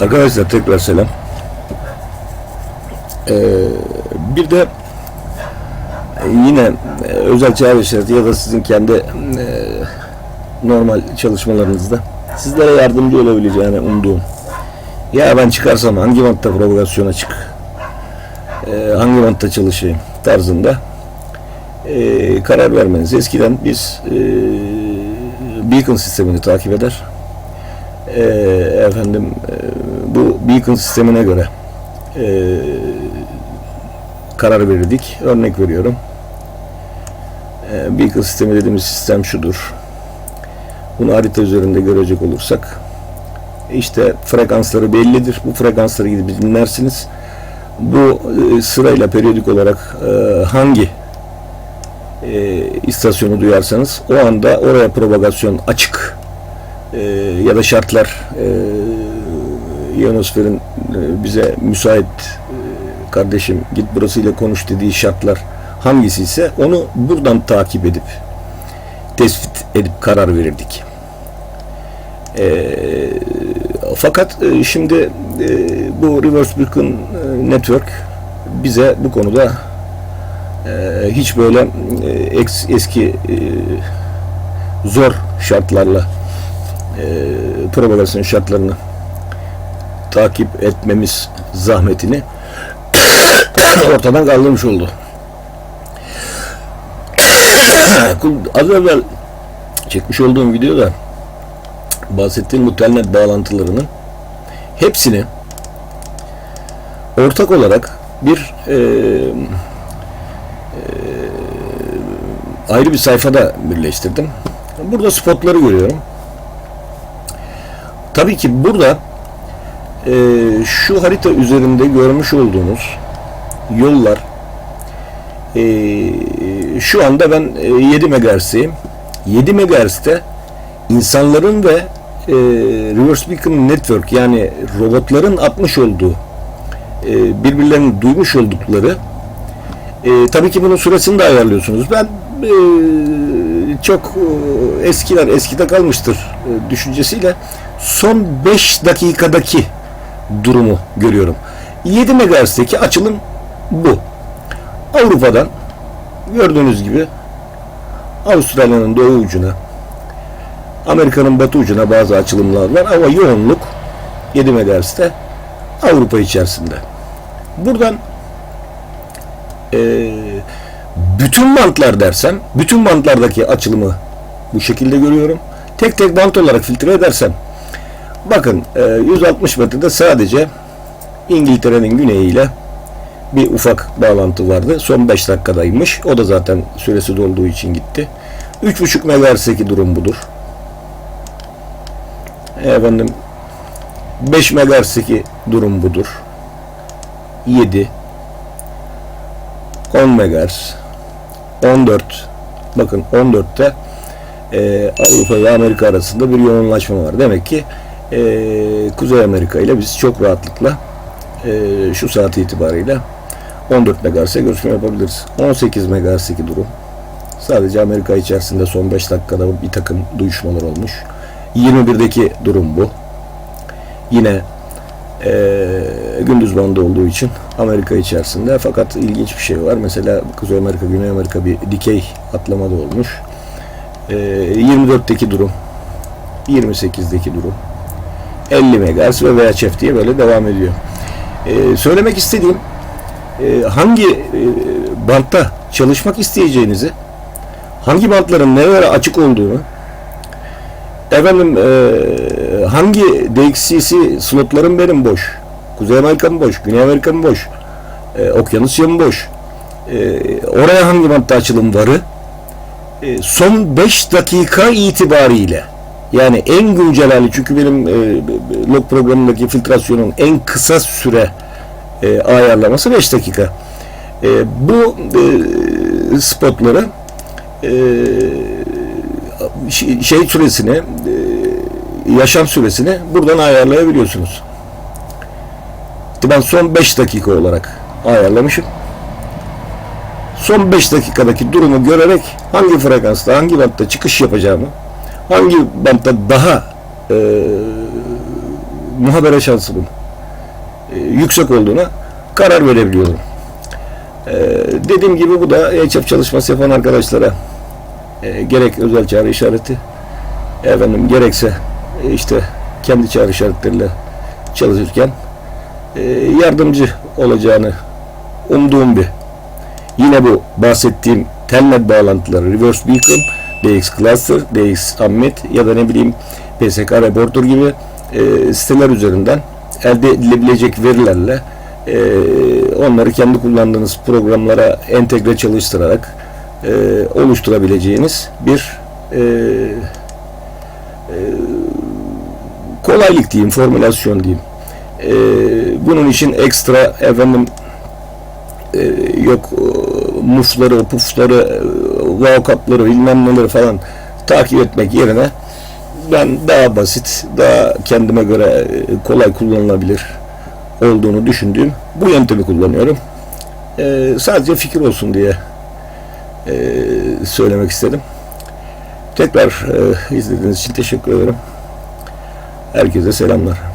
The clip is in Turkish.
Arkadaşlar tekrar selam. Ee, bir de yine e, özel çağrı ya da sizin kendi e, normal çalışmalarınızda sizlere yardımcı olabileceğini umduğum. Ya ben çıkarsam hangi bantta provokasyona çık, e, hangi bantta çalışayım tarzında e, karar vermeniz. Eskiden biz e, Beacon sistemini takip eder. E, efendim e, Beacon sistemine göre e, karar verirdik. Örnek veriyorum. E, Beacon sistemi dediğimiz sistem şudur. Bunu harita üzerinde görecek olursak işte frekansları bellidir. Bu frekansları gidip dinlersiniz. Bu e, sırayla periyodik olarak e, hangi e, istasyonu duyarsanız o anda oraya propagasyon açık e, ya da şartlar e, ionosferin e, bize müsait e, kardeşim git burasıyla konuş dediği şartlar hangisi ise onu buradan takip edip tespit edip karar verirdik. E, fakat e, şimdi e, bu Reverse Beacon Network bize bu konuda e, hiç böyle e, eski e, zor şartlarla e, propagasyon şartlarını takip etmemiz zahmetini ortadan kaldırmış oldu. Az evvel çekmiş olduğum videoda bahsettiğim bu bağlantılarının hepsini ortak olarak bir e, e, ayrı bir sayfada birleştirdim. Burada spotları görüyorum. Tabii ki burada e, şu harita üzerinde görmüş olduğunuz yollar e, şu anda ben e, 7 MHz'teyim. 7 MHz'te insanların ve e, Reverse Beacon Network yani robotların atmış olduğu e, birbirlerini duymuş oldukları e, tabii ki bunun süresini de ayarlıyorsunuz. Ben e, çok e, eskiler eskide kalmıştır e, düşüncesiyle son 5 dakikadaki durumu görüyorum. 7 MHz'teki açılım bu. Avrupa'dan gördüğünüz gibi Avustralya'nın doğu ucuna Amerika'nın batı ucuna bazı açılımlar var ama yoğunluk 7 MHz'te Avrupa içerisinde. Buradan eee bütün bantlar dersem, bütün bantlardaki açılımı bu şekilde görüyorum. Tek tek bant olarak filtre edersem, bakın e, 160 metrede sadece İngiltere'nin güneyiyle bir ufak bağlantı vardı. Son 5 dakikadaymış. O da zaten süresi dolduğu için gitti. 3.5 MHz'deki durum budur. Efendim 5 MHz'deki durum budur. 7 10 MHz 14 bakın 14'te e, Avrupa ve Amerika arasında bir yoğunlaşma var. Demek ki e, Kuzey Amerika ile biz çok rahatlıkla e, şu saat itibariyle 14 MHz'e görüşme yapabiliriz. 18 MHz'deki durum. Sadece Amerika içerisinde son 5 dakikada bir takım duyuşmalar olmuş. 21'deki durum bu. Yine eee, gündüz bandı olduğu için Amerika içerisinde fakat ilginç bir şey var. Mesela Kuzey Amerika, Güney Amerika bir dikey atlama da olmuş. Eee 24'teki durum 28'deki durum 50 MHz ve VHF diye böyle devam ediyor. Eee, söylemek istediğim eee, hangi eee, bantta çalışmak isteyeceğinizi hangi bantların nerelere açık olduğunu efendim eee, hangi DXCC slotların benim boş Kuzey Amerika mı boş Güney Amerika mı boş eee, Okyanusya mı boş eee, oraya hangi bantta açılım varı eee, son 5 dakika itibariyle yani en güncel hali çünkü benim eee, log programındaki filtrasyonun en kısa süre eee, ayarlaması 5 dakika. Eee, bu eee, spotları eee, şey şey süresini eee, yaşam süresini buradan ayarlayabiliyorsunuz. Ben son 5 dakika olarak ayarlamışım. Son 5 dakikadaki durumu görerek hangi frekansta, hangi bantta çıkış yapacağımı, hangi bantta daha eee, muhabere şansımın e, yüksek olduğuna karar verebiliyorum. E, dediğim gibi bu da HF çalışması yapan arkadaşlara e, gerek özel çağrı işareti efendim gerekse e, işte kendi çağrı işaretleriyle çalışırken e, yardımcı olacağını umduğum bir yine bu bahsettiğim telnet bağlantıları reverse beacon DX Cluster, DX Ammit ya da ne bileyim PSK Reporter gibi e, siteler üzerinden elde edilebilecek verilerle e, onları kendi kullandığınız programlara entegre çalıştırarak e, oluşturabileceğiniz bir e, e, kolaylık diyeyim, formülasyon diyeyim. E, bunun için ekstra efendim e, yok mufları, pufları, e, vakapları bilmem neleri falan takip etmek yerine ben daha basit, daha kendime göre e, kolay kullanılabilir olduğunu düşündüğüm bu yöntemi kullanıyorum. E, sadece fikir olsun diye e, söylemek istedim. Tekrar e, izlediğiniz için teşekkür ederim. Herkese selamlar.